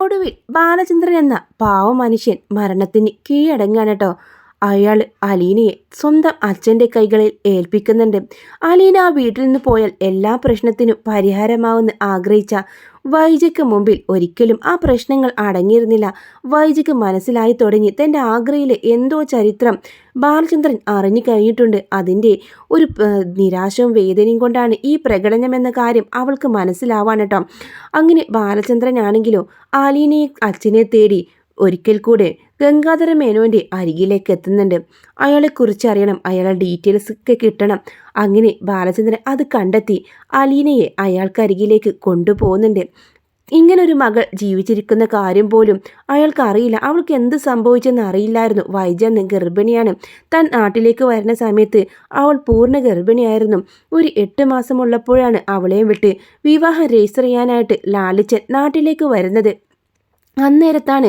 ഒടുവിൽ ബാലചന്ദ്രൻ എന്ന പാവ മനുഷ്യൻ മരണത്തിന് കീഴടങ്ങാണ് കേട്ടോ അയാൾ അലീനയെ സ്വന്തം അച്ഛന്റെ കൈകളിൽ ഏൽപ്പിക്കുന്നുണ്ട്. അലീന ആ വീട്ടിൽ നിന്ന് പോയാൽ എല്ലാ പ്രശ്നത്തിനും പരിഹാരമാവുമെന്ന് ആഗ്രഹിച്ച വൈജയ്ക്ക് മുമ്പിൽ ഒരിക്കലും ആ പ്രശ്നങ്ങൾ അടങ്ങിയിരുന്നില്ല. വൈജയ്ക്ക് മനസ്സിലായി തുടങ്ങി. തന്റെ ആഗ്രയിലെ എന്തോ ചരിത്രം ബാലചന്ദ്രൻ അറിഞ്ഞു കഴിഞ്ഞിട്ടുണ്ട്. അതിന്റെ ഒരു നിരാശയും വേദനയും കൊണ്ടാണ് ഈ പ്രകടനം എന്ന കാര്യം അവൾക്ക് മനസ്സിലാവാൻ കേട്ടോ. അങ്ങനെ ബാലചന്ദ്രനാണെങ്കിലോ ആലീനയെ അച്ഛനെ തേടി ഒരിക്കൽ കൂടെ ഗംഗാധര മേനോന്റെ അരികിലേക്ക് എത്തുന്നുണ്ട്. അയാളെ കുറിച്ച് അറിയണം. അയാളെ ഡീറ്റെയിൽസ് ഒക്കെ കിട്ടണം. അങ്ങനെ ബാലചന്ദ്രൻ അത് കണ്ടെത്തി. അലീനയെ അയാൾക്ക് അരികിലേക്ക് കൊണ്ടുപോകുന്നുണ്ട്. ഒരു മകൾ ജീവിച്ചിരിക്കുന്ന കാര്യം പോലും അയാൾക്ക് അറിയില്ല അവൾക്ക് എന്ത് സംഭവിച്ചെന്ന് അറിയില്ലായിരുന്നു. വൈജന്ന് ഗർഭിണിയാണ്. താൻ നാട്ടിലേക്ക് വരുന്ന സമയത്ത് അവൾ പൂർണ ഗർഭിണിയായിരുന്നു. ഒരു എട്ട് മാസമുള്ളപ്പോഴാണ് അവളെയും വിട്ട് വിവാഹം രജിസ്റ്റർ ചെയ്യാനായിട്ട് ലാലിച്ചൻ നാട്ടിലേക്ക് വരുന്നത്. അന്നേരത്താണ്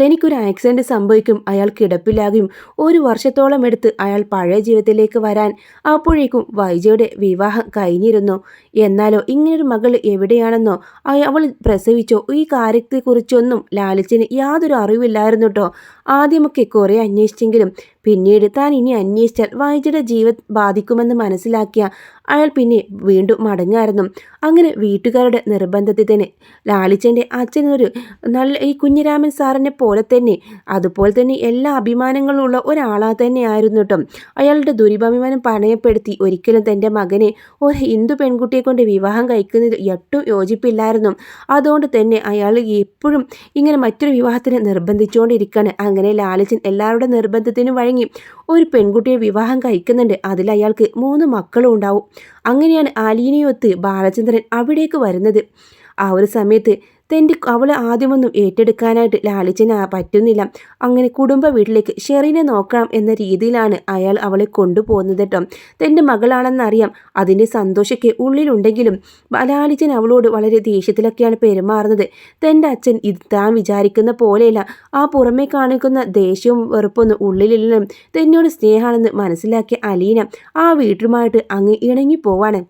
തനിക്കൊരു ആക്സിഡന്റ് സംഭവിക്കും അയാൾ കിടപ്പിലാകും. ഒരു വർഷത്തോളം എടുത്ത് അയാൾ പഴയ ജീവിതത്തിലേക്ക് വരാൻ അപ്പോഴേക്കും വൈജയുടെ വിവാഹം കഴിഞ്ഞിരുന്നു. എന്നാലോ ഇങ്ങനൊരു മകൾ എവിടെയാണെന്നോ അവൾ പ്രസവിച്ചോ. ഈ കാര്യത്തെക്കുറിച്ചൊന്നും ലാലിച്ചിന് യാതൊരു അറിവില്ലായിരുന്നു കേട്ടോ ആദ്യമൊക്കെ കുറേ അന്വേഷിച്ചെങ്കിലും പിന്നീട് താൻ ഇനി അന്വേഷിച്ചാൽ വായിച്ചയുടെ ജീവൻ ബാധിക്കുമെന്ന് മനസ്സിലാക്കിയ അയാൾ പിന്നെ വീണ്ടും മടങ്ങായിരുന്നു. അങ്ങനെ വീട്ടുകാരുടെ നിർബന്ധത്തിൽ തന്നെ ലാളിച്ചന്റെ അച്ഛനൊരു നല്ല ഈ കുഞ്ഞിരാമൻ സാറിനെ പോലെ തന്നെ അതുപോലെ തന്നെ എല്ലാ അഭിമാനങ്ങളും ഉള്ള ഒരാളാ തന്നെ ആയിരുന്നു കേട്ടോ. അയാളുടെ ദുരിതാഭിമാനം പണയപ്പെടുത്തി ഒരിക്കലും തന്റെ മകനെ ഒരു ഹിന്ദു പെൺകുട്ടിയെ കൊണ്ട് വിവാഹം കഴിക്കുന്നതിൽ എട്ടും യോജിപ്പില്ലായിരുന്നു. അതുകൊണ്ട് തന്നെ അയാൾ എപ്പോഴും ഇങ്ങനെ മറ്റൊരു വിവാഹത്തിന് നിർബന്ധിച്ചുകൊണ്ടിരിക്കുകയാണ്. അങ്ങനെ ലാലിച്ചൻ എല്ലാവരുടെ നിർബന്ധത്തിനും വഴങ്ങി. ഒരു പെൺകുട്ടിയെ വിവാഹം കഴിക്കുന്നുണ്ട്. അതിൽ അയാൾക്ക് മൂന്ന് മക്കളും ഉണ്ടാവും. അങ്ങനെയാണ് ആലീനയൊത്ത് ബാലചന്ദ്രൻ അവിടേക്ക് വരുന്നത്. ആ ഒരു സമയത്ത് തന്റെ അവളെ ആദ്യമൊന്നും ഏറ്റെടുക്കാനായിട്ട് ലാലിച്ചന് പറ്റുന്നില്ല. അങ്ങനെ കുടുംബ വീട്ടിലേക്ക് ഷെറിനെ നോക്കണം എന്ന രീതിയിലാണ് അയാൾ അവളെ കൊണ്ടുപോകുന്നത് കേട്ടോ തന്റെ മകളാണെന്നറിയാം. അതിന്റെ സന്തോഷമൊക്കെ ഉള്ളിലുണ്ടെങ്കിലും ലാലിച്ചൻ അവളോട് വളരെ ദേഷ്യത്തിലൊക്കെയാണ് പെരുമാറുന്നത്. തന്റെ അച്ഛൻ ഇത് താൻ വിചാരിക്കുന്ന പോലെയല്ല. ആ പുറമേ കാണിക്കുന്ന ദേഷ്യവും വെറുപ്പൊന്നും ഉള്ളിലില്ലെന്നും തന്നോട് സ്നേഹമാണെന്ന് മനസ്സിലാക്കിയ അലീന ആ വീട്ടുമായിട്ട് അങ്ങ് ഇണങ്ങി പോവാണ്.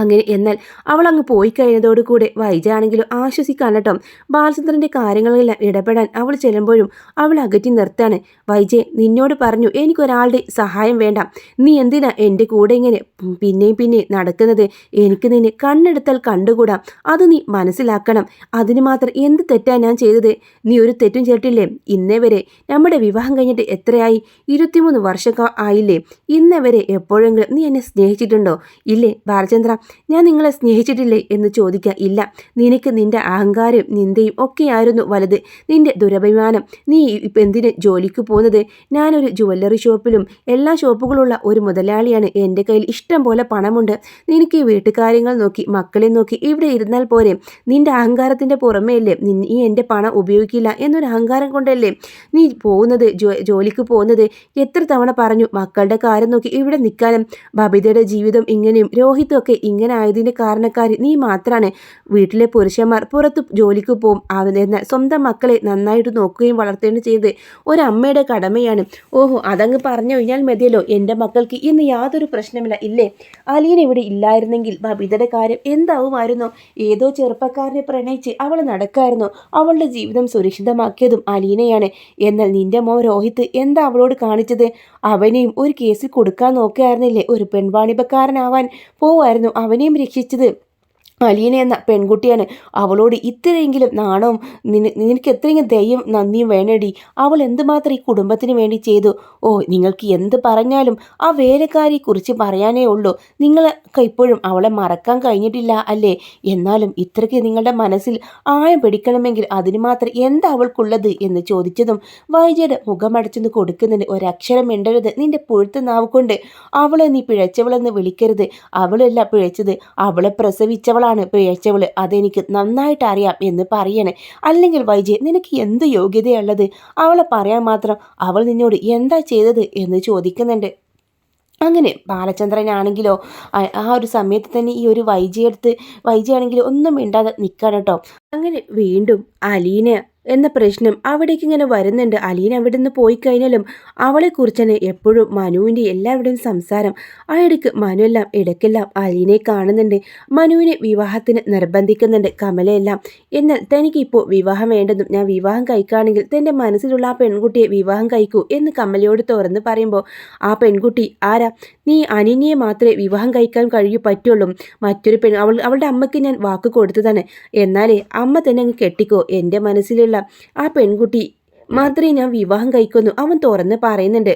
അങ്ങനെ എന്നാൽ അവൾ അങ്ങ് പോയി കഴിഞ്ഞതോടുകൂടെ വൈജയാണെങ്കിലും ആശ്വസിക്കാൻ കേട്ടോ ബാലചന്ദ്രന്റെ കാര്യങ്ങളെല്ലാം ഇടപെടാൻ അവൾ ചെല്ലുമ്പോഴും അവൾ അകറ്റി നിർത്താണ് വൈജയ് നിന്നോട് പറഞ്ഞു എനിക്കൊരാളുടെ സഹായം വേണ്ട. നീ എന്തിനാ എന്റെ കൂടെ ഇങ്ങനെ പിന്നെയും പിന്നെ നടക്കുന്നത്? എനിക്ക് നിന്നെ കണ്ണെടുത്താൽ കണ്ടുകൂടാ. അത് നീ മനസ്സിലാക്കണം. അതിന് മാത്രം എന്ത് തെറ്റാ ഞാൻ ചെയ്തത്? നീ ഒരു തെറ്റും ചേട്ടില്ലേ ഇന്നേ വരെ നമ്മുടെ വിവാഹം കഴിഞ്ഞിട്ട് എത്രയായി? ഇരുപത്തിമൂന്ന് വർഷം ആയില്ലേ? ഇന്നേ വരെ എപ്പോഴെങ്കിലും നീ എന്നെ സ്നേഹിച്ചിട്ടുണ്ടോ? ഇല്ലേ ബാലചന്ദ്ര? ഞാൻ നിങ്ങളെ സ്നേഹിച്ചിട്ടില്ലേ എന്ന് ചോദിക്കുക ഇല്ല. നിനക്ക് നിന്റെ അഹങ്കാരം നിന്ദയും ഒക്കെയായിരുന്നു വലുത്. നിന്റെ ദുരഭിമാനം. നീ ഇപ്പം എന്തിന് ജോലിക്ക് പോകുന്നത്? ഞാനൊരു ജുവല്ലറി ഷോപ്പിലും എല്ലാ ഷോപ്പുകളുള്ള ഒരു മുതലാളിയാണ്. എന്റെ കയ്യിൽ ഇഷ്ടം പോലെ പണമുണ്ട്. നിനക്ക് ഈ വീട്ടുകാര്യങ്ങൾ നോക്കി മക്കളെ നോക്കി ഇവിടെ ഇരുന്നാൽ പോരെ. നിന്റെ അഹങ്കാരത്തിന്റെ പുറമേയല്ലേ നീ എന്റെ പണം ഉപയോഗിക്കില്ല എന്നൊരു അഹങ്കാരം കൊണ്ടല്ലേ നീ പോകുന്നത് ജോലിക്ക് പോകുന്നത്? എത്ര തവണ പറഞ്ഞു മക്കളുടെ കാര്യം നോക്കി ഇവിടെ നിൽക്കാനും ബബിതയുടെ ജീവിതം ഇങ്ങനെയും രോഹിത്തും ഒക്കെ ഇങ്ങനെ ആയതിന്റെ കാരണക്കാരി നീ മാത്രമാണ് വീട്ടിലെ പുരുഷന്മാർ പുറത്ത് ജോലിക്ക് പോകും അവനെന്ന സ്വന്തം മക്കളെ നന്നായിട്ട് നോക്കുകയും വളർത്തുകയും ചെയ്ത് ഒരമ്മയുടെ കടമയാണ്. ഓഹോ അതങ്ങ് പറഞ്ഞു കഴിഞ്ഞാൽ മതിയല്ലോ. എന്റെ മക്കൾക്ക് ഇന്ന് യാതൊരു പ്രശ്നമില്ല. ഇല്ലേ? അലീൻ ഇവിടെ ഇല്ലായിരുന്നെങ്കിൽ ബബിതയുടെ കാര്യം എന്താവുമായിരുന്നു? ഏതോ ചെറുപ്പക്കാരനെ പ്രണയിച്ച് അവൾ നടക്കായിരുന്നു. അവളുടെ ജീവിതം സുരക്ഷിതമാക്കിയതും അലീനയാണ്. എന്നാൽ നിന്റെ മോ രോഹിത് എന്താ അവളോട് കാണിച്ചത്? അവനെയും ഒരു കേസിൽ കൊടുക്കാൻ നോക്കുകയായിരുന്നില്ലേ ഒരു പെൺവാണിപക്കാരനാവാൻ പോവായിരുന്നു. അവനെയും രക്ഷിച്ചത് അലീന എന്ന പെൺകുട്ടിയാണ്. അവളോട് ഇത്രയെങ്കിലും നാണവും നിനക്ക് എത്രയെങ്കിലും ദയും നന്ദിയും വേണേടി. അവൾ എന്തുമാത്രം ഈ കുടുംബത്തിന് വേണ്ടി ചെയ്തു? ഓ നിങ്ങൾക്ക് എന്ത് പറഞ്ഞാലും ആ വേലക്കാരിയെ കുറിച്ച് പറയാനേ ഉള്ളൂ. നിങ്ങൾക്ക് ഇപ്പോഴും അവളെ മറക്കാൻ കഴിഞ്ഞിട്ടില്ല അല്ലേ? എന്നാലും ഇത്രയ്ക്ക് നിങ്ങളുടെ മനസ്സിൽ ആഴം പിടിക്കണമെങ്കിൽ അതിന് മാത്രം എന്താ അവൾക്കുള്ളത് എന്ന് ചോദിച്ചതും വൈജയുടെ മുഖമടച്ചെന്ന് കൊടുക്കുന്നതിന് ഒരക്ഷരം മിണ്ടരുത്. നിന്റെ പുഴുത്ത നാവ് കൊണ്ട് അവളെ നീ പിഴച്ചവളെന്ന് വിളിക്കരുത്. അവളല്ല പിഴച്ചത്. അവളെ പ്രസവിച്ചവളാണ് അവളാണ് പിഴച്ചവൾ അതെനിക്ക് നന്നായിട്ട് അറിയാം എന്ന് പറയണേ. അല്ലെങ്കിൽ വൈജയ് നിനക്ക് എന്ത് യോഗ്യതയുള്ളത്? അവളെ പറയാൻ മാത്രം അവൾ നിന്നോട് എന്താ ചെയ്തത് എന്ന് ചോദിക്കുന്നുണ്ട്. അങ്ങനെ ബാലചന്ദ്രനാണെങ്കിലോ ആ ഒരു സമയത്ത് തന്നെ ഈ ഒരു വൈജയെടുത്ത് വൈജയാണെങ്കിലോ ഒന്നും മിണ്ടാതെ നിൽക്കണം കേട്ടോ. അങ്ങനെ വീണ്ടും അലീന എന്ന പ്രശ്നം അവിടേക്ക് ഇങ്ങനെ വരുന്നുണ്ട്. അലീന അവിടെ നിന്ന് പോയി കഴിഞ്ഞാലും അവളെക്കുറിച്ചാണ് എപ്പോഴും മനുവിന്റെ എല്ലാവരുടെയും സംസാരം. ആ ഇടയ്ക്ക് മനു എല്ലാം ഇടയ്ക്കെല്ലാം അലീനെ കാണുന്നുണ്ട്. മനുവിനെ വിവാഹത്തിന് നിർബന്ധിക്കുന്നുണ്ട് കമലയെല്ലാം എന്നാൽ തനിക്കിപ്പോൾ വിവാഹം വേണ്ടെന്നും ഞാൻ വിവാഹം കഴിക്കുകയാണെങ്കിൽ തന്റെ മനസ്സിലുള്ള ആ പെൺകുട്ടിയെ വിവാഹം കഴിക്കൂ എന്ന് കമലയോട് തുറന്ന് പറയുമ്പോൾ ആ പെൺകുട്ടി ആരാ? നീ അനിനിയെ മാത്രമേ വിവാഹം കഴിക്കാൻ കഴിയൂ പറ്റുള്ളൂ. മറ്റൊരു പെണ് അവൾ അവളുടെ അമ്മയ്ക്ക് ഞാൻ വാക്ക് കൊടുത്തതാണ്. എന്നാലേ അമ്മ തന്നെ അങ്ങ് കെട്ടിക്കോ. എന്റെ മനസ്സിലുള്ള ആ പെൺകുട്ടി മാത്രമേ ഞാൻ വിവാഹം കഴിക്കുന്നു അവൻ തുറന്ന് പറയുന്നുണ്ട്.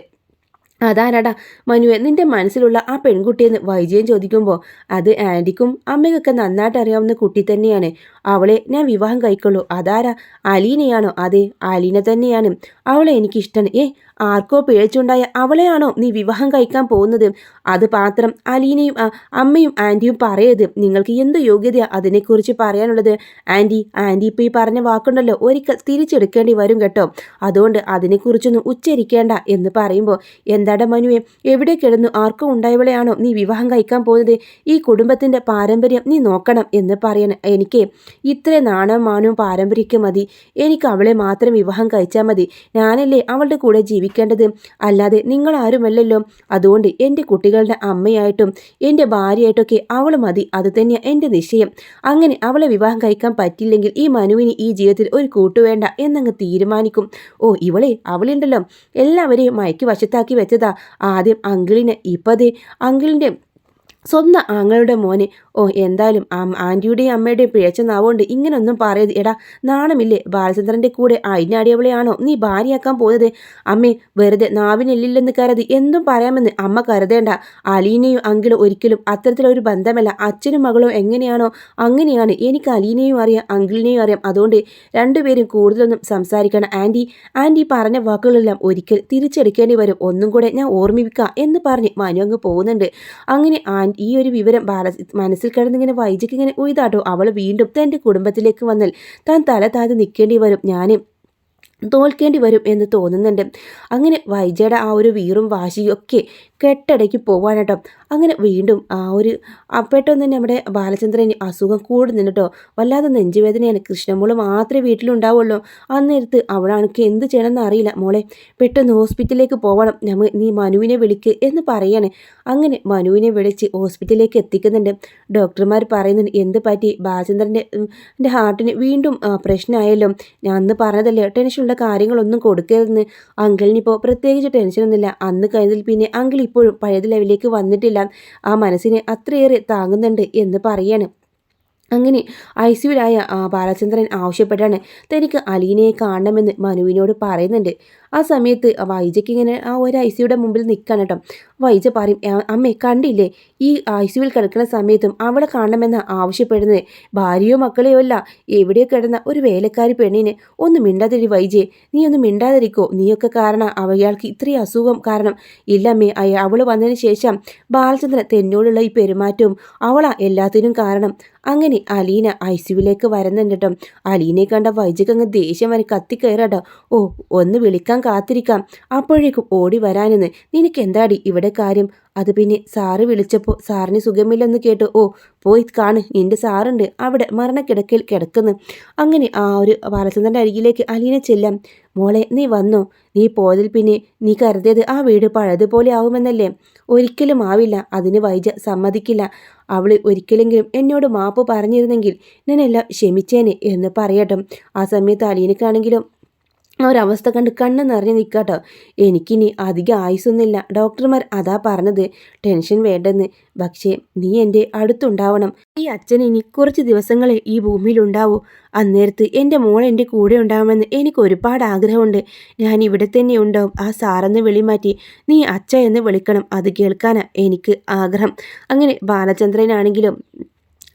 അതാരാടാ മനുവെ നിന്റെ മനസ്സിലുള്ള ആ പെൺകുട്ടിയെന്ന് വൈജയൻ ചോദിക്കുമ്പോൾ അത് ആന്റിക്കും അമ്മയ്ക്കൊക്കെ നന്നായിട്ട് അറിയാവുന്ന കുട്ടി തന്നെയാണ്. അവളെ ഞാൻ വിവാഹം കഴിക്കുള്ളൂ. അതാരാ? അലീനയാണോ? അതെ അലീന തന്നെയാണ്. അവളെ എനിക്കിഷ്ടമാണ്. ഏ ആർക്കോ പിഴച്ചുണ്ടായ അവളെയാണോ നീ വിവാഹം കഴിക്കാൻ പോകുന്നത്? അത് പാത്രം അലീനയും അമ്മയും ആന്റിയും പറയരുത്. നിങ്ങൾക്ക് എന്ത് യോഗ്യതയാണ് അതിനെക്കുറിച്ച് പറയാനുള്ളത്? ആന്റി ആന്റി ഇപ്പോൾ ഈ പറഞ്ഞ വാക്കുണ്ടല്ലോ. ഒരിക്കൽ തിരിച്ചെടുക്കേണ്ടി വരും കേട്ടോ. അതുകൊണ്ട് അതിനെക്കുറിച്ചൊന്നും ഉച്ചരിക്കേണ്ട എന്ന് പറയുമ്പോൾ എന്താടാ മനുവെ എവിടെ കിടന്നു ആർക്കും ഉണ്ടായവളെയാണോ നീ വിവാഹം കഴിക്കാൻ പോകുന്നത്? ഈ കുടുംബത്തിന്റെ പാരമ്പര്യം നീ നോക്കണം എന്ന് പറയണം എനിക്ക് ഇത്ര നാണവും മാനവും പാരമ്പര്യമൊക്കെ മതി. എനിക്ക് അവളെ മാത്രം വിവാഹം കഴിച്ചാൽ മതി. ഞാനല്ലേ അവളുടെ കൂടെ ജീവിക്കേണ്ടത് അല്ലാതെ നിങ്ങൾ ആരുമല്ലല്ലോ അതുകൊണ്ട് എന്റെ കുട്ടികളുടെ അമ്മയായിട്ടും എന്റെ ഭാര്യയായിട്ടൊക്കെ അവൾ മതി. അത് തന്നെയാണ് എന്റെ നിശ്ചയം. അങ്ങനെ അവളെ വിവാഹം കഴിക്കാൻ പറ്റില്ലെങ്കിൽ ഈ മനുവിന് ഈ ജീവിതത്തിൽ ഒരു കൂട്ടുവേണ്ട എന്നങ്ങ് തീരുമാനിക്കും. ഓ ഇവളെ അവളുണ്ടല്ലോ. എല്ലാവരെയും മയക്കി വശത്താക്കി വെച്ചതാ ആദ്യം അങ്കിളിനെ. ഇപ്പതേ അങ്കിളിന്റെ സ്വന്തം ആങ്ങളുടെ മോനെ ഓ എന്തായാലും ആ ആന്റിയുടെയും അമ്മയുടെയും പിഴച്ച നാവുകൊണ്ട് ഇങ്ങനൊന്നും പറയത് എടാ നാണമില്ലേ? ബാലചന്ദ്രന്റെ കൂടെ അയിനാടിയവളെയാണോ നീ ഭാര്യയാക്കാൻ പോയത്? അമ്മേ വെറുതെ നാവിനെല്ലില്ലെന്ന് കരുതി എന്തും പറയാമെന്ന് അമ്മ കരുതേണ്ട. അലീനയും അങ്കിളും ഒരിക്കലും അത്തരത്തിലൊരു ബന്ധമല്ല. അച്ഛനും മകളും എങ്ങനെയാണോ? അങ്ങനെയാണ്. എനിക്ക് അലീനയും അറിയാം അങ്കിളിനെയും അറിയാം. അതുകൊണ്ട് രണ്ടുപേരും കൂടുതലൊന്നും സംസാരിക്കണം. ആന്റി ആന്റി പറഞ്ഞ വാക്കുകളെല്ലാം ഒരിക്കൽ തിരിച്ചെടുക്കേണ്ടി വരും. ഒന്നും കൂടെ ഞാൻ ഓർമ്മിപ്പിക്കാം എന്ന് പറഞ്ഞ് മനു അങ്ങ് പോകുന്നുണ്ട്. അങ്ങനെ ഈ ഒരു വിവരം ബാല മനസ്സിൽ കിടന്നിങ്ങനെ വൈജയ്ക്ക് ഇങ്ങനെ ഉയ്താട്ടോ. അവൾ വീണ്ടും തന്റെ കുടുംബത്തിലേക്ക് വന്നാൽ താൻ തല താഴ്ത്തി നിൽക്കേണ്ടി വരും. ഞാൻ തോൽക്കേണ്ടി വരും എന്ന് തോന്നുന്നുണ്ട്. അങ്ങനെ വൈജയുടെ ആ ഒരു വീറും വാശിയും ഒക്കെ കെട്ടടയ്ക്ക് പോവാണ് കേട്ടോ അങ്ങനെ വീണ്ടും ആ ഒരു പെട്ടെന്ന് തന്നെ നമ്മുടെ ബാലചന്ദ്രന് അസുഖം കൂടുന്നുണ്ട് കേട്ടോ വല്ലാതെ നെഞ്ചുവേദനയാണ്. കൃഷ്ണമോൾ മാത്രമേ വീട്ടിലുണ്ടാവുള്ളൂ. അന്നേരത്ത് അവളാണെങ്കിൽ എന്ത് ചെയ്യണമെന്ന് അറിയില്ല. മോളെ പെട്ടെന്ന് ഹോസ്പിറ്റലിലേക്ക് പോകണം നമ്മ നീ മനുവിനെ വിളിക്ക് എന്ന് പറയാണ്. അങ്ങനെ മനുവിനെ വിളിച്ച് ഹോസ്പിറ്റലിലേക്ക് എത്തിക്കുന്നുണ്ട്. ഡോക്ടർമാർ പറയുന്നുണ്ട് എന്ത് പറ്റി? ബാലചന്ദ്രന്റെ ഹാർട്ടിന് വീണ്ടും പ്രശ്നമായല്ലോ. ഞാൻ അന്ന് പറഞ്ഞതല്ലേ ടെൻഷനുള്ള കാര്യങ്ങളൊന്നും കൊടുക്കരുതെന്ന്. അങ്കിളിനിപ്പോൾ പ്രത്യേകിച്ച് ടെൻഷനൊന്നുമില്ല. അന്ന് കഴിഞ്ഞതിൽ പിന്നെ അങ്കിൾ ഇപ്പോഴും പഴയത് ലെവലിലേക്ക് വന്നിട്ടില്ല. ആ മനസ്സിനെ അത്രയേറെ താങ്ങുന്നുണ്ട് എന്ന് പറയാണ്. അങ്ങനെ ഐ സിയുലായ ബാലചന്ദ്രൻ ആവശ്യപ്പെട്ടാണ് തനിക്ക് അലീനയെ കാണണമെന്ന് മനുവിനോട് പറയുന്നുണ്ട്. ആ സമയത്ത് വൈജയ്ക്ക് ഇങ്ങനെ ആ ഒരു ഐ സിയുടെ മുമ്പിൽ നിൽക്കാൻ കേട്ടോ. വൈജ പറയും അമ്മേ കണ്ടില്ലേ? ഈ ഐ സിയുവിൽ കിടക്കുന്ന സമയത്തും അവളെ കാണണമെന്ന് ആവശ്യപ്പെടുന്നത്. ഭാര്യയോ മക്കളെയോ അല്ല. എവിടെയോ കിടന്ന ഒരു വേലക്കാരി പെണ്ണിനെ ഒന്ന് മിണ്ടാതിരി വൈജയെ. നീ ഒന്ന് മിണ്ടാതിരിക്കോ. നീയൊക്കെ കാരണം അവയാൾക്ക് ഇത്രയും അസുഖം കാരണം. ഇല്ലമ്മേ അയ അവൾ വന്നതിന് ശേഷം ബാലചന്ദ്രൻ തെന്നോടുള്ള ഈ പെരുമാറ്റവും അവളാ എല്ലാത്തിനും കാരണം. അങ്ങനെ അലീന ഐ സിയുവിലേക്ക് വരുന്നുണ്ട് കേട്ടോ. അലീനെ കണ്ട വൈജയ്ക്ക് അങ്ങ് ദേഷ്യം വരെ. കത്തിക്കയറാട്ടോ ഓ ഒന്ന് വിളിക്കാൻ കാത്തിരിക്കാം. അപ്പോഴേക്കും ഓടി വരാനെന്ന്. നിനക്ക് എന്താടി ഇവിടെ കാര്യം? അത് പിന്നെ സാറ് വിളിച്ചപ്പോൾ സാറിന് സുഖമില്ലെന്ന് കേട്ടു ഓ പോയി കാണ്. നിന്റെ സാറുണ്ട് അവിടെ മരണക്കിടക്കയിൽ കിടക്കുന്നു. അങ്ങനെ ആ ഒരു ബാലചന്ദ്രന്റെ അരികിലേക്ക് അലീന ചെല്ലാം. മോളെ നീ വന്നു? നീ പോയതിൽ പിന്നെ നീ കരുതിയത് ആ വീട് പഴയതുപോലെ ആവുമെന്നല്ലേ? ഒരിക്കലും ആവില്ല. അതിന് വൈജ സമ്മതിക്കില്ല. അവൾ ഒരിക്കലെങ്കിലും എന്നോട് മാപ്പ് പറഞ്ഞിരുന്നെങ്കിൽ ഞാനെല്ലാം ക്ഷമിച്ചേനെ എന്ന് പറയട്ടെ. ആ സമയത്ത് അലീനക്കാണെങ്കിലും ഒരവസ്ഥ കണ്ട് കണ്ണ് നിറഞ്ഞു നിൽക്കാട്ടോ എനിക്കിനി അധികം ആയുസൊന്നുമില്ല. ഡോക്ടർമാർ അതാ പറഞ്ഞത്. ടെൻഷൻ വേണ്ടെന്ന്. പക്ഷേ നീ എന്റെ അടുത്തുണ്ടാവണം. ഈ അച്ഛൻ ഇനി കുറച്ച് ദിവസങ്ങളെ ഈ ഭൂമിയിൽ ഉണ്ടാവൂ അന്നേരത്ത് എന്റെ മോൾ എന്റെ കൂടെ ഉണ്ടാവുമെന്ന് എനിക്ക് ഒരുപാട് ആഗ്രഹമുണ്ട്. ഞാൻ ഇവിടെ തന്നെ ഉണ്ടാവും ആ സാറെന്ന് വിളിമാറ്റി നീ അച്ഛ എന്ന് വിളിക്കണം. അത് കേൾക്കാനാ എനിക്ക് ആഗ്രഹം. അങ്ങനെ ബാലചന്ദ്രനാണെങ്കിലും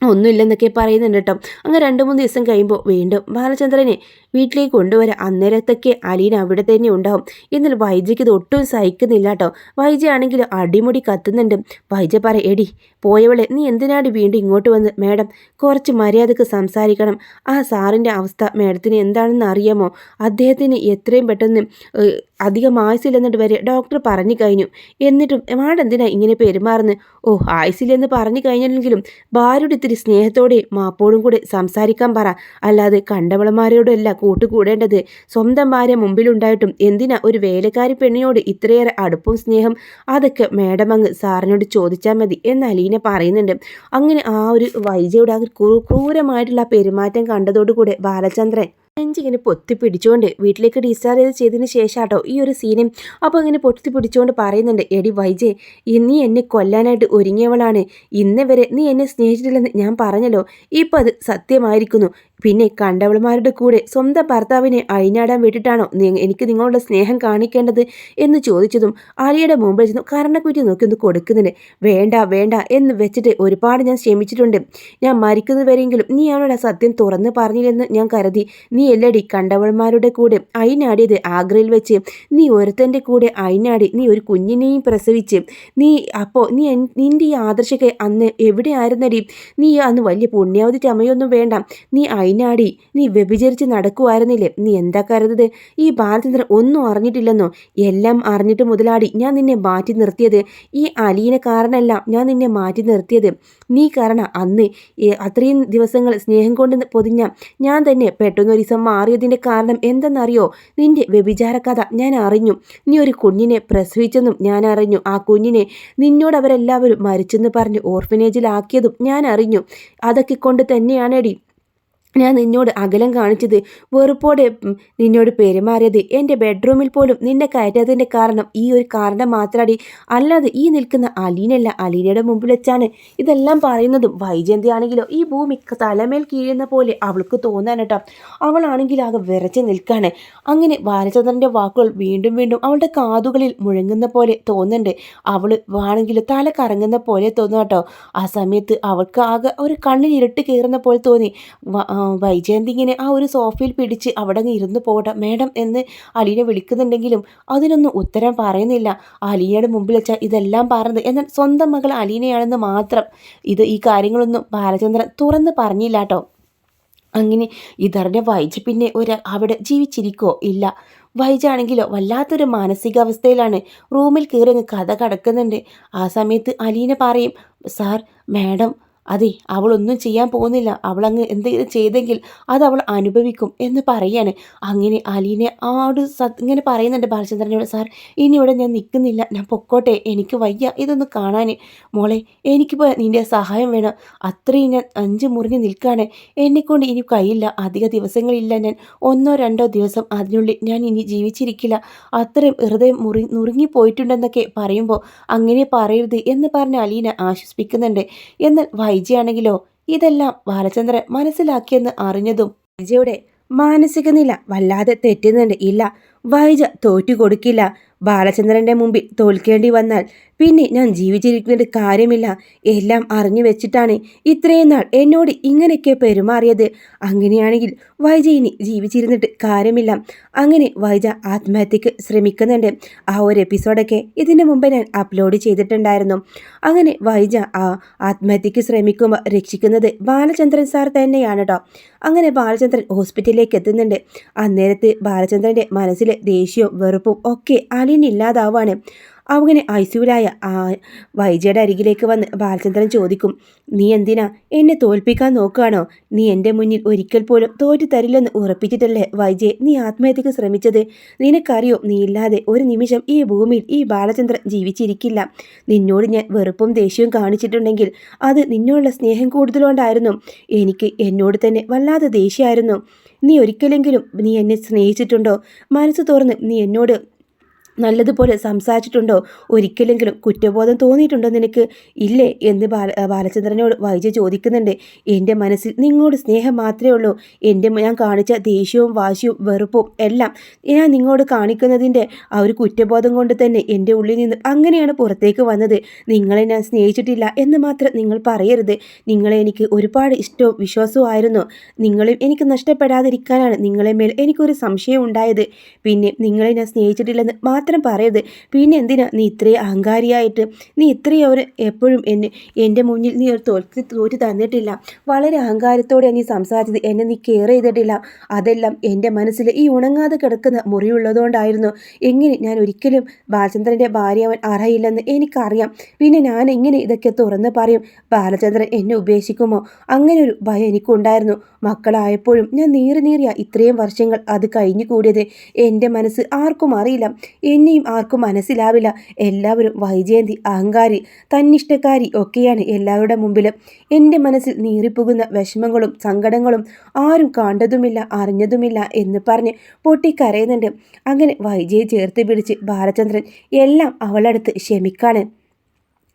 ഒന്നുമില്ലെന്നൊക്കെ പറയുന്നുണ്ട് കേട്ടോ. അങ്ങനെ രണ്ട് മൂന്ന് ദിവസം കഴിയുമ്പോൾ വീണ്ടും ബാലചന്ദ്രനെ വീട്ടിലേക്ക് കൊണ്ടുവരാം അന്നേരത്തൊക്കെ അലീന അവിടെ തന്നെ ഉണ്ടാവും. എന്നാൽ വൈജയ്ക്ക് ഇത് ഒട്ടും സഹിക്കുന്നില്ല കേട്ടോ. വൈജ ആണെങ്കിൽ അടിമുടി കത്തുന്നുണ്ട്. വൈജ പറ എടി പോയവളെ നീ എന്തിനാടി വീണ്ടും ഇങ്ങോട്ട് വന്ന്? മാഡം കുറച്ച് മര്യാദയ്ക്ക് സംസാരിക്കണം. ആ സാറിന്റെ അവസ്ഥ മാഡത്തിന് എന്താണെന്ന് അറിയാമോ? അദ്ദേഹത്തിന് എത്രയും പെട്ടെന്ന് അധികം ആയുസില്ലെന്നിട്ട് വരെ ഡോക്ടർ പറഞ്ഞു കഴിഞ്ഞു. എന്നിട്ടും മാഡം എന്തിനാ ഇങ്ങനെ പെരുമാറുന്നത് ഓ ആയുസില്ലെന്ന് പറഞ്ഞു കഴിഞ്ഞില്ലെങ്കിലും ഭാര്യയുടെ ഇത്തിരി സ്നേഹത്തോടെ മാപ്പോടും കൂടെ സംസാരിക്കാൻ പറ. അല്ലാതെ കണ്ടവളന്മാരോടല്ല കൂട്ടുകൂടേണ്ടത്. സ്വന്തം ഭാര്യ മുമ്പിലുണ്ടായിട്ടും എന്തിനാ ഒരു വേലക്കാരി പെണ്ണിനോട് ഇത്രയേറെ അടുപ്പും സ്നേഹം? അതൊക്കെ മേഡം അങ്ങ് സാറിനോട് ചോദിച്ചാൽ മതി എന്ന് അലീന പറയുന്നുണ്ട്. അങ്ങനെ ആ ഒരു വൈജയുടെ ആ ക്രൂരമായിട്ടുള്ള പെരുമാറ്റം കണ്ടതോടുകൂടെ ബാലചന്ദ്രൻ നെഞ്ചിങ്ങനെ പൊത്തി പിടിച്ചുകൊണ്ട് വീട്ടിലേക്ക് ഡിസ്ചാർജ് ചെയ്ത് ചെയ്തതിന് ശേഷാട്ടോ ഈ ഒരു സീനും അപ്പോൾ ഇങ്ങനെ പൊത്തി പിടിച്ചുകൊണ്ട് പറയുന്നുണ്ട് എടി വൈജെ നീ എന്നെ കൊല്ലാനായിട്ട് ഒരുങ്ങിയവളാണ്. ഇന്ന് വരെ നീ എന്നെ സ്നേഹിച്ചിട്ടില്ലെന്ന് ഞാൻ പറഞ്ഞല്ലോ. ഇപ്പോൾ അത് സത്യമായിരിക്കുന്നു. പിന്നെ കണ്ടവളമാരുടെ കൂടെ സ്വന്തം ഭർത്താവിനെ അഴിഞ്ഞാടാൻ വിട്ടിട്ടാണോ എനിക്ക് നിങ്ങളുടെ സ്നേഹം കാണിക്കേണ്ടത് എന്ന് ചോദിച്ചതും ആലിയുടെ മുമ്പിൽ ചെന്നു കരണക്കുറ്റി നോക്കി ഒന്ന് കൊടുക്കുന്നുണ്ട്. വേണ്ട വേണ്ട എന്ന് വെച്ചിട്ട് ഒരുപാട് ഞാൻ ശ്രമിച്ചിട്ടുണ്ട് ഞാൻ മരിക്കുന്നവരെങ്കിലും നീ അവളുടെ സത്യം തുറന്ന് പറഞ്ഞില്ലെന്ന് ഞാൻ കരുതി. നീ എല്ലടി കണ്ടവൾമാരുടെ കൂടെ അയിനാടിയത് ആഗ്രയിൽ വെച്ച്. നീ ഒരുത്തന്റെ കൂടെ അയിനാടി നീ ഒരു കുഞ്ഞിനെയും പ്രസവിച്ച്. നീ അപ്പോൾ നീ നിന്റെ ഈ ആദർശക്കെ അന്ന് എവിടെയായിരുന്നടി? നീ അന്ന് വലിയ പുണ്യാവധി ചമയൊന്നും വേണ്ട. നീ അയിനാടി നീ വ്യഭിചരിച്ച് നടക്കുമായിരുന്നില്ലേ നീ എന്താ കരുതത്? ഈ ബാലചന്ദ്രൻ ഒന്നും അറിഞ്ഞിട്ടില്ലെന്നോ? എല്ലാം അറിഞ്ഞിട്ട് മുതലാടി ഞാൻ നിന്നെ മാറ്റി നിർത്തിയത്. ഈ അലീന കാരണമല്ല ഞാൻ നിന്നെ മാറ്റി നിർത്തിയത്. നീ കാരണം അന്ന് അത്രയും ദിവസങ്ങൾ സ്നേഹം കൊണ്ട് പൊതിഞ്ഞ ഞാൻ തന്നെ പെട്ടെന്ന് ഒരു ദിവസം മാറിയതിന്റെ കാരണം എന്തെന്നറിയോ? നിന്റെ വ്യഭിചാര കഥ ഞാൻ അറിഞ്ഞു. നീ ഒരു കുഞ്ഞിനെ പ്രസവിച്ചെന്നും ഞാൻ അറിഞ്ഞു. ആ കുഞ്ഞിനെ നിന്നോട് അവരെല്ലാവരും മരിച്ചെന്ന് പറഞ്ഞ് ഓർഫനേജിലാക്കിയതും ഞാൻ അറിഞ്ഞു. അതൊക്കെ കൊണ്ട് തന്നെയാണെടി. ഞാൻ നിന്നോട് അകലം കാണിച്ചത് വെറുപ്പോടെ നിന്നോട് പെരുമാറിയത്. എന്റെ ബെഡ്റൂമിൽ പോലും നിന്നെ കയറ്റാത്തതിന്റെ കാരണം ഈ ഒരു കാരണം മാത്രമാടി അല്ലാതെ ഈ നിൽക്കുന്ന അലീനല്ല അലീനയുടെ മുമ്പിൽ വെച്ചാണ് ഇതെല്ലാം പറയുന്നതും. വൈജയന്തി ആണെങ്കിലോ ഈ ഭൂമി തലമേൽ കീഴുന്ന പോലെ അവൾക്ക് തോന്നാൻ കേട്ടോ അവളാണെങ്കിൽ ആകെ വിറച്ച് നിൽക്കാണ്. അങ്ങനെ ബാലചന്ദ്രന്റെ വാക്കുകൾ വീണ്ടും വീണ്ടും അവളുടെ കാതുകളിൽ മുഴങ്ങുന്ന പോലെ തോന്നുന്നുണ്ട്. അവൾ ആണെങ്കിൽ തല കറങ്ങുന്ന പോലെ തോന്നുക കേട്ടോ ആ സമയത്ത് അവൾക്ക് ആകെ ഒരു കണ്ണിൽ ഇരുട്ട് കയറുന്ന പോലെ തോന്നി. വൈജയന്തി ഇങ്ങനെ ആ ഒരു സോഫയിൽ പിടിച്ച് അവിടെ അങ്ങ് ഇരുന്ന് പോകട്ടെ മേഡം എന്ന് അലീനെ വിളിക്കുന്നുണ്ടെങ്കിലും അതിനൊന്നും ഉത്തരം പറയുന്നില്ല. അലീനയുടെ മുമ്പിൽ വെച്ചാൽ ഇതെല്ലാം പറഞ്ഞത്. എന്നാൽ സ്വന്തം മകൾ അലീനയാണെന്ന് മാത്രം ഇത് ഈ കാര്യങ്ങളൊന്നും ബാലചന്ദ്രൻ തുറന്ന് പറഞ്ഞില്ല കേട്ടോ. അങ്ങനെ ഇതറിഞ്ഞ വൈജ പിന്നെ ഒരു അവിടെ ജീവിച്ചിരിക്കോ ഇല്ല. വൈജാണെങ്കിലോ? വല്ലാത്തൊരു മാനസികാവസ്ഥയിലാണ്. റൂമിൽ കയറി കഥ കടക്കുന്നുണ്ട്. ആ സമയത്ത് അലീന പറയും സാർ മാഡം അതെ അവളൊന്നും ചെയ്യാൻ പോകുന്നില്ല. അവളങ്ങ് എന്തെങ്കിലും ചെയ്തെങ്കിൽ അത് അവൾ അനുഭവിക്കും എന്ന് പറയാണ്. അങ്ങനെ അലീനെ ആട് ഇങ്ങനെ പറയുന്നുണ്ട് ബാലചന്ദ്രനോട് സാർ ഇനി ഇവിടെ ഞാൻ നിൽക്കുന്നില്ല. ഞാൻ പൊക്കോട്ടെ. എനിക്ക് വയ്യ ഇതൊന്ന് കാണാൻ മോളെ എനിക്കിപ്പോൾ നിന്റെ സഹായം വേണം. അത്രയും ഞാൻ അഞ്ച് മുറിഞ്ഞ് നിൽക്കുകയാണ് എന്നെക്കൊണ്ട് ഇനി കഴിയില്ല. അധിക ദിവസങ്ങളില്ല ഞാൻ. ഒന്നോ രണ്ടോ ദിവസം അതിനുള്ളിൽ ഞാൻ ഇനി ജീവിച്ചിരിക്കില്ല. അത്രയും ഹൃദയം മുറി നുറുങ്ങിപ്പോയിട്ടുണ്ടെന്നൊക്കെ പറയുമ്പോൾ അങ്ങനെ പറയരുത് എന്ന് പറഞ്ഞ് അലീന ആശ്വസിപ്പിക്കുന്നുണ്ട്. എന്നാൽ വൈജയാണെങ്കിലോ ഇതെല്ലാം ബാലചന്ദ്രൻ മനസ്സിലാക്കിയെന്ന് അറിഞ്ഞതും ഐജിയുടെ മാനസിക നില വല്ലാതെ തെറ്റുന്നുണ്ട്. ഇല്ല വൈജ തോറ്റു കൊടുക്കില്ല. ബാലചന്ദ്രന്റെ മുമ്പിൽ തോൽക്കേണ്ടി വന്നാൽ പിന്നെ ഞാൻ ജീവിച്ചിരിക്കുന്നത് കാര്യമില്ല. എല്ലാം അറിഞ്ഞു വെച്ചിട്ടാണ് ഇത്രയും നാൾ എന്നോട് ഇങ്ങനെയൊക്കെ പെരുമാറിയത്. അങ്ങനെയാണെങ്കിൽ വൈജ ഇനി ജീവിച്ചിരുന്നിട്ട് കാര്യമില്ല. അങ്ങനെ വൈജ ആത്മഹത്യക്ക് ശ്രമിക്കുന്നുണ്ട്. ആ ഒരു എപ്പിസോഡൊക്കെ ഇതിന് മുമ്പ് ഞാൻ അപ്ലോഡ് ചെയ്തിട്ടുണ്ടായിരുന്നു. അങ്ങനെ വൈജ ആ ആത്മഹത്യക്ക് ശ്രമിക്കുമ്പോൾ രക്ഷിക്കുന്നത് ബാലചന്ദ്രൻ സാർ തന്നെയാണ് കേട്ടോ അങ്ങനെ ബാലചന്ദ്രൻ ഹോസ്പിറ്റലിലേക്ക് എത്തുന്നുണ്ട്. അന്നേരത്ത് ബാലചന്ദ്രന്റെ മനസ്സിൽ ദേഷ്യവും വെറുപ്പും ഒക്കെ അലിനില്ലാതാവാണ് അങ്ങനെ ഐസുവിലായ ആ വൈജയുടെ അരികിലേക്ക് വന്ന് ബാലചന്ദ്രൻ ചോദിക്കും നീ എന്തിനാ എന്നെ തോൽപ്പിക്കാൻ നോക്കുകയാണോ? നീ എന്റെ മുന്നിൽ ഒരിക്കൽ പോലും തോറ്റു തരില്ലെന്ന് ഉറപ്പിച്ചിട്ടല്ലേ വൈജയെ നീ ആത്മഹത്യക്ക് ശ്രമിച്ചത്? നിനക്കറിയോ നീ ഇല്ലാതെ ഒരു നിമിഷം ഈ ഭൂമിയിൽ ഈ ബാലചന്ദ്രൻ ജീവിച്ചിരിക്കില്ല. നിന്നോട് ഞാൻ വെറുപ്പും ദേഷ്യവും കാണിച്ചിട്ടുണ്ടെങ്കിൽ അത് നിന്നോടുള്ള സ്നേഹം കൂടുതലുകൊണ്ടായിരുന്നു. എനിക്ക് എന്നോട് തന്നെ വല്ലാതെ ദേഷ്യമായിരുന്നു നീ ഒരിക്കലെങ്കിലും നീ എന്നെ സ്നേഹിച്ചിട്ടുണ്ടോ? മനസ്സ് തുറന്ന് നീ എന്നോട് നല്ലതുപോലെ സംസാരിച്ചിട്ടുണ്ടോ? ഒരിക്കലെങ്കിലും കുറ്റബോധം തോന്നിയിട്ടുണ്ടോ നിനക്ക്? ഇല്ലേ? എന്ന് ബാല ബാലചന്ദ്രനോട് വൈജ ചോദിക്കുന്നുണ്ട്. എന്റെ മനസ്സിൽ നിങ്ങളോട് സ്നേഹം മാത്രമേ ഉള്ളൂ. എന്റെ ഞാൻ കാണിച്ച ദേഷ്യവും വാശിയും വെറുപ്പും എല്ലാം ഞാൻ നിങ്ങളോട് കാണിക്കുന്നതിന്റെ ആ ഒരു കുറ്റബോധം കൊണ്ട് തന്നെ എന്റെ ഉള്ളിൽ നിന്ന് അങ്ങനെയാണ് പുറത്തേക്ക് വന്നത്. നിങ്ങളെ ഞാൻ സ്നേഹിച്ചിട്ടില്ല എന്ന് മാത്രം നിങ്ങൾ പറയരുത്. നിങ്ങളെ എനിക്ക് ഒരുപാട് ഇഷ്ടവും വിശ്വാസവും ആയിരുന്നു. നിങ്ങളെ എനിക്ക് നഷ്ടപ്പെടാതിരിക്കാനാണ് നിങ്ങളെ മേൽ എനിക്കൊരു സംശയം ഉണ്ടായത്. പിന്നെ നിങ്ങളെ ഞാൻ സ്നേഹിച്ചിട്ടില്ലെന്ന് മാത്രം മാത്രം പറയരുത്. പിന്നെ എന്തിനാ? നീ ഇത്രയും അഹങ്കാരിയായിട്ട് നീ ഇത്രയും അവർ എപ്പോഴും എന്നെ എന്റെ മുന്നിൽ നീ ഒരു തോൽക്ക് തോറ്റ് തന്നിട്ടില്ല. വളരെ അഹങ്കാരത്തോടെ നീ സംസാരിച്ചത്. എന്നെ നീ കെയർ ചെയ്തിട്ടില്ല. അതെല്ലാം എന്റെ മനസ്സിൽ ഈ ഉണങ്ങാതെ കിടക്കുന്ന മുറിയുള്ളതുകൊണ്ടായിരുന്നു. എങ്ങനെ ഞാൻ ഒരിക്കലും ബാലചന്ദ്രന്റെ ഭാര്യ അവൻ അറിയില്ലെന്ന് എനിക്കറിയാം. പിന്നെ ഞാൻ എങ്ങനെ ഇതൊക്കെ തുറന്ന് പറയും? ബാലചന്ദ്രൻ എന്നെ ഉപേക്ഷിക്കുമോ? അങ്ങനെ ഒരു ഭയം എനിക്കുണ്ടായിരുന്നു. മക്കളായപ്പോഴും ഞാൻ നീറി നീറിയ ഇത്രയും വർഷങ്ങൾ അത് കഴിഞ്ഞു കൂടിയത്. എന്റെ മനസ്സ് ആർക്കും അറിയില്ല. എന്നെയും ആർക്കും മനസ്സിലാവില്ല. എല്ലാവരും വൈജയന്തി അഹങ്കാരി തന്നിഷ്ടക്കാരി ഒക്കെയാണ് എല്ലാവരുടെ മുമ്പിൽ എന്റെ മനസ്സിൽ നീറിപ്പോകുന്ന വിഷമങ്ങളും സങ്കടങ്ങളും ആരും കണ്ടതുമില്ല അറിഞ്ഞതുമില്ല എന്ന് പറഞ്ഞ് പൊട്ടിക്കരയുന്നുണ്ട്. അങ്ങനെ വൈജയെ ചേർത്ത് പിടിച്ച് ബാലചന്ദ്രൻ എല്ലാം അവളടുത്ത് ക്ഷമിക്കാണ്.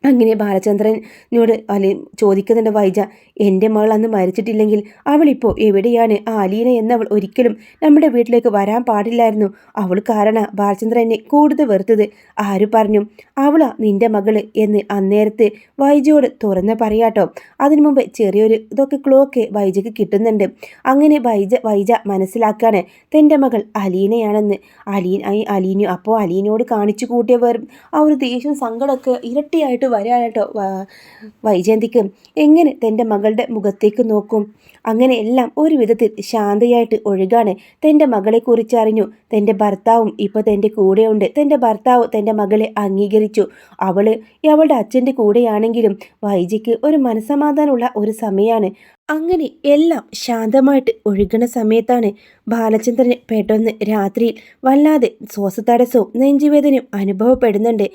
അങ്ങനെ ബാലചന്ദ്രനോട് അല്ലെ ചോദിക്കുന്നുണ്ട് വൈജ എന്റെ മകൾ അന്ന് മരിച്ചിട്ടില്ലെങ്കിൽ അവളിപ്പോൾ എവിടെയാണ്? ആ അലീന എന്നവൾ ഒരിക്കലും നമ്മുടെ വീട്ടിലേക്ക് വരാൻ പാടില്ലായിരുന്നു. അവൾ കാരണം ബാലചന്ദ്രൻ എന്നെ കൂടുതൽ വെറുത്തത്. ആര് പറഞ്ഞു? അവളാ നിന്റെ മകൾ എന്ന് അന്നേരത്ത് വൈജയോട് തുറന്ന് പറയാട്ടോ അതിനു മുമ്പ് ചെറിയൊരു ഇതൊക്കെ ക്ലോക്ക് വൈജയ്ക്ക് കിട്ടുന്നുണ്ട്. അങ്ങനെ വൈജ വൈജ മനസ്സിലാക്കാണ് തന്റെ മകൾ അലീനയാണെന്ന്. അലീൻ അലീനു അപ്പോൾ അലീനയോട് കാണിച്ചു കൂട്ടിയ വെറും ആ ഒരു ദേഷ്യം സങ്കടമൊക്കെ ഇരട്ടിയായിട്ട് വരികയാണ് കേട്ടോ വൈജയന്തിക്ക്? എങ്ങനെ തന്റെ മകളുടെ മുഖത്തേക്ക് നോക്കും? അങ്ങനെ എല്ലാം ഒരു വിധത്തിൽ ശാന്തയായിട്ട് ഒഴുകാണ്. തന്റെ മകളെ അറിഞ്ഞു. തന്റെ ഭർത്താവും ഇപ്പോൾ തന്റെ കൂടെയുണ്ട്. തന്റെ ഭർത്താവ് തന്റെ മകളെ അംഗീകരിച്ചു. അവൾ അവളുടെ അച്ഛന്റെ കൂടെയാണെങ്കിലും വൈജിക്ക് ഒരു മനസമാധാനമുള്ള ഒരു സമയമാണ് അങ്ങനെ എല്ലാം ശാന്തമായിട്ട് ഒഴുകുന്ന സമയത്താണ് ബാലചന്ദ്രന് പെട്ടെന്ന് രാത്രിയിൽ വല്ലാതെ ശ്വാസതടസ്സവും നെഞ്ചുവേദനയും അനുഭവപ്പെടുന്നുണ്ട്.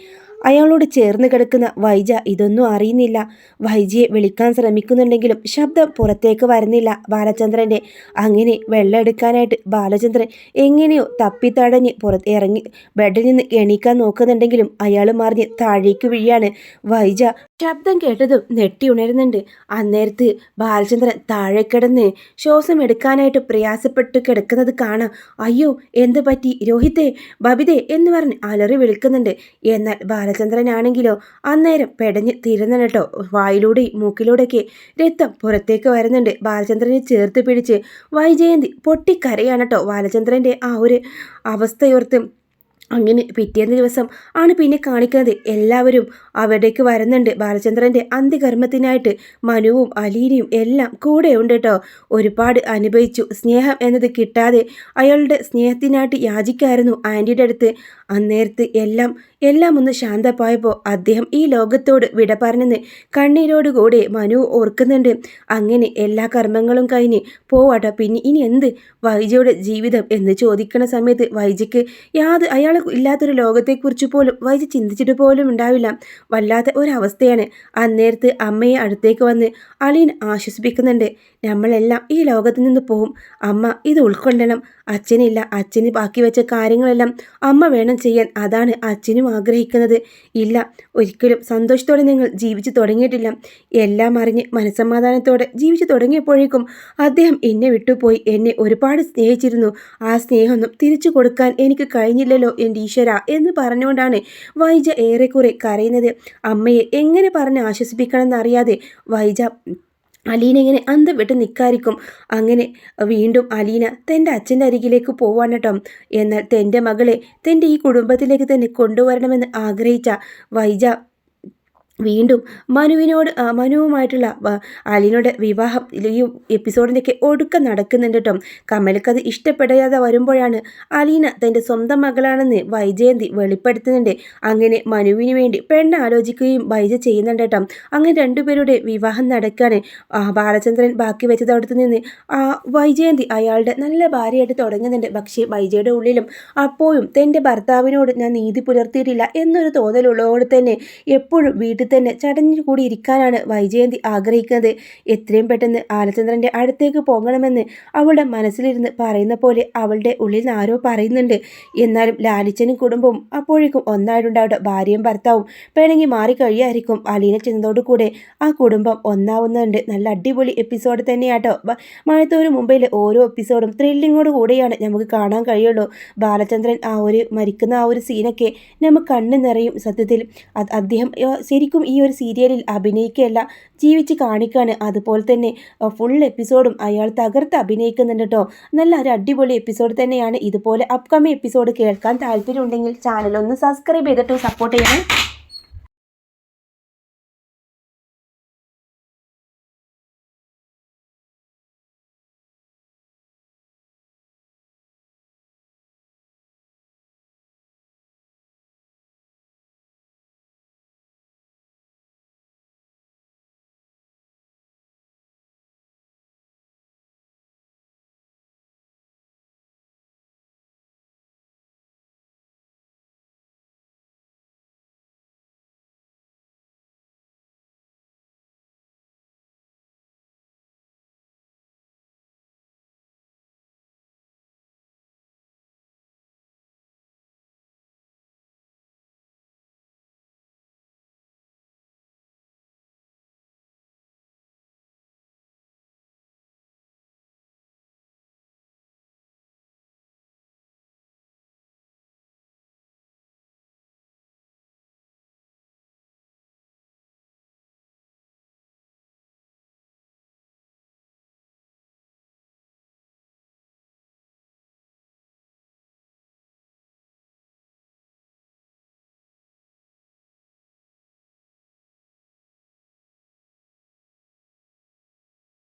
അയാളോട് ചേർന്ന് കിടക്കുന്ന വൈജ ഇതൊന്നും അറിയുന്നില്ല. വൈജയെ വിളിക്കാൻ ശ്രമിക്കുന്നുണ്ടെങ്കിലും ശബ്ദം പുറത്തേക്ക് വരുന്നില്ല. ബാലചന്ദ്രന്റെ അങ്ങനെ വെള്ളം എടുക്കാനായിട്ട് ബാലചന്ദ്രൻ എങ്ങനെയോ തപ്പിത്തടഞ്ഞ് പുറത്ത് ഇറങ്ങി ബെഡിൽ നിന്ന് എണീക്കാൻ നോക്കുന്നുണ്ടെങ്കിലും അയാൾ മറിഞ്ഞ് താഴേക്ക് വീഴാണ്. വൈജ ശബ്ദം കേട്ടതും നെട്ടി ഉണരുന്നുണ്ട്. അന്നേരത്ത് ബാലചന്ദ്രൻ താഴെ കിടന്ന് ശ്വാസം എടുക്കാനായിട്ട് പ്രയാസപ്പെട്ട് കിടക്കുന്നത് കാണാം. അയ്യോ എന്ത് പറ്റി? രോഹിതേ ബബിതേ എന്ന് പറഞ്ഞ് അലറി വിളിക്കുന്നുണ്ട്. എന്നാൽ ബാലചന്ദ്രനാണെങ്കിലോ അന്നേരം പെടഞ്ഞ് തിരുന്ന കേട്ടോ. വായിലൂടെയും മൂക്കിലൂടെയൊക്കെ രക്തം പുറത്തേക്ക് വരുന്നുണ്ട്. ബാലചന്ദ്രനെ ചേർത്ത് പിടിച്ച് വൈജയന്തി പൊട്ടിക്കരയാണ് കേട്ടോ. ബാലചന്ദ്രന്റെ ആ ഒരു അവസ്ഥയോർത്ത് അങ്ങനെ പിറ്റേന്ന് ദിവസം ആണ് പിന്നെ കാണിക്കുന്നത്. എല്ലാവരും അവിടേക്ക് വരുന്നുണ്ട്. ബാലചന്ദ്രന്റെ അന്ത്യകർമ്മത്തിനായിട്ട് മനുവും അലീനയും എല്ലാം കൂടെ ഉണ്ട് കേട്ടോ. ഒരുപാട് അനുഭവിച്ചു. സ്നേഹം എന്നത് കിട്ടാതെ അയാളുടെ സ്നേഹത്തിനായിട്ട് യാചിക്കായിരുന്നു ആന്റിയുടെ അടുത്ത്. അന്നേരത്ത് എല്ലാം എല്ലാം ഒന്ന് ശാന്തമായപ്പോൾ അദ്ദേഹം ഈ ലോകത്തോട് വിട പറഞ്ഞെന്ന് കണ്ണീരോടുകൂടെ മനു ഓർക്കുന്നുണ്ട്. അങ്ങനെ എല്ലാ കർമ്മങ്ങളും കഴിഞ്ഞ് പോവാട്ടോ. പിന്നെ ഇനി എന്ത്? വൈജയുടെ ജീവിതം എന്ന് ചോദിക്കുന്ന സമയത്ത് വൈജയ്ക്ക് യാത് അയാൾ ഇല്ലാത്തൊരു ലോകത്തെക്കുറിച്ച് പോലും വൈജ ചിന്തിച്ചിട്ട് പോലും ഉണ്ടാവില്ല. വല്ലാത്ത ഒരവസ്ഥയാണ്. അന്നേരത്ത് അമ്മയെ അടുത്തേക്ക് വന്ന് അലീൻ ആശ്വസിപ്പിക്കുന്നുണ്ട്. നമ്മളെല്ലാം ഈ ലോകത്ത് നിന്ന് പോവും. അമ്മ ഇത് ഉൾക്കൊള്ളണം. അച്ഛനില്ല. അച്ഛന് ബാക്കി വെച്ച കാര്യങ്ങളെല്ലാം അമ്മ വേണം ചെയ്യാൻ. അതാണ് അച്ഛനും ആഗ്രഹിക്കുന്നത്. ഇല്ല ഒരിക്കലും സന്തോഷത്തോടെ നിങ്ങൾ ജീവിച്ചു തുടങ്ങിയിട്ടില്ല. എല്ലാം അറിഞ്ഞ് മനസ്സമാധാനത്തോടെ ജീവിച്ചു തുടങ്ങിയപ്പോഴേക്കും അദ്ദേഹം എന്നെ വിട്ടുപോയി. എന്നെ ഒരുപാട് സ്നേഹിച്ചിരുന്നു. ആ സ്നേഹമൊന്നും തിരിച്ചു കൊടുക്കാൻ എനിക്ക് കഴിഞ്ഞില്ലല്ലോ എന്റെ ഈശ്വര എന്ന് പറഞ്ഞുകൊണ്ടാണ് വൈജ ഏറെക്കുറെ കരയുന്നത്. അമ്മയെ എങ്ങനെ പറഞ്ഞ് ആശ്വസിപ്പിക്കണമെന്നറിയാതെ വൈജ അലീന ഇങ്ങനെ അന്തം വിട്ട് നിൽക്കായിരിക്കും അങ്ങനെ വീണ്ടും അലീന തന്റെ അച്ഛന്റെ അരികിലേക്ക് പോവാണ് കേട്ടോ എന്നാൽ തന്റെ മകളെ തന്റെ ഈ കുടുംബത്തിലേക്ക് തന്നെ കൊണ്ടുവരണമെന്ന് ആഗ്രഹിച്ച വൈജ വീണ്ടും മനുവിനോട് മനുവുമായിട്ടുള്ള അലിനോട് വിവാഹം ഈ എപ്പിസോഡിന്റെയൊക്കെ ഒടുക്കം നടക്കുന്നുണ്ട് കേട്ടോ. കമലക്കത് ഇഷ്ടപ്പെടാതെ വരുമ്പോഴാണ് അലീന തന്റെ സ്വന്തം മകളാണെന്ന് വൈജയന്തി വെളിപ്പെടുത്തുന്നുണ്ട്. അങ്ങനെ മനുവിന് വേണ്ടി പെണ്ണ് ആലോചിക്കുകയും വൈജ ചെയ്യുന്നുണ്ട് കേട്ടോ. അങ്ങനെ രണ്ടുപേരുടെ വിവാഹം നടക്കുകയാണ് ബാലചന്ദ്രൻ ബാക്കി വെച്ചത് അവിടുത്തെ നിന്ന് ആ വൈജയന്തി അയാളുടെ നല്ല ഭാര്യയായിട്ട് തുടങ്ങുന്നുണ്ട്. പക്ഷേ വൈജയുടെ ഉള്ളിലും അപ്പോഴും തന്റെ ഭർത്താവിനോട് ഞാൻ നീതി പുലർത്തിയിട്ടില്ല എന്നൊരു തോന്നലുള്ളതുകൊണ്ട് തന്നെ എപ്പോഴും വീട്ടിൽ തന്നെ ചടഞ്ഞു കൂടി ഇരിക്കാനാണ് വൈജയന്തി ആഗ്രഹിക്കുന്നത്. എത്രയും പെട്ടെന്ന് ആലചന്ദ്രന്റെ അടുത്തേക്ക് പോകണമെന്ന് അവളുടെ മനസ്സിലിരുന്ന് പറയുന്ന പോലെ അവളുടെ ഉള്ളിൽ നിന്ന് ആരോ പറയുന്നുണ്ട്. എന്നാലും ലാലിച്ചനും കുടുംബവും അപ്പോഴേക്കും ഒന്നായിട്ടുണ്ടാവട്ടെ ഭാര്യയും ഭർത്താവും പിണങ്ങി മാറിക്കഴിയായിരിക്കും അലീന ചെന്നതോടു കൂടെ ആ കുടുംബം ഒന്നാവുന്നുണ്ട്. നല്ല അടിപൊളി എപ്പിസോഡ് തന്നെയാട്ടോ. മഴത്തോരു മുംബൈയിലെ ഓരോ എപ്പിസോഡും ത്രില്ലിങ്ങോട് കൂടെയാണ് നമുക്ക് കാണാൻ കഴിയുള്ളൂ. ബാലചന്ദ്രൻ ആ ഒരു മരിക്കുന്ന ആ ഒരു സീനൊക്കെ നമുക്ക് കണ്ണു നിറയും സത്യത്തിൽ. അദ്ദേഹം ശരിക്കും ശരിക്കും ഈ ഒരു സീരിയലിൽ അഭിനയിക്കുകയല്ല. ജീവിച്ച് കാണിക്കുകയാണ് അതുപോലെ തന്നെ ഫുൾ എപ്പിസോഡും അയാൾ തകർത്ത് അഭിനയിക്കുന്നുണ്ട് കേട്ടോ നല്ല ഒരു അടിപൊളി എപ്പിസോഡ് തന്നെയാണ്. ഇതുപോലെ അപ്കമിങ് എപ്പിസോഡ് കേൾക്കാൻ താല്പര്യമുണ്ടെങ്കിൽ ചാനൽ ഒന്ന് സബ്സ്ക്രൈബ് ചെയ്തിട്ട് സപ്പോർട്ട് ചെയ്യണം.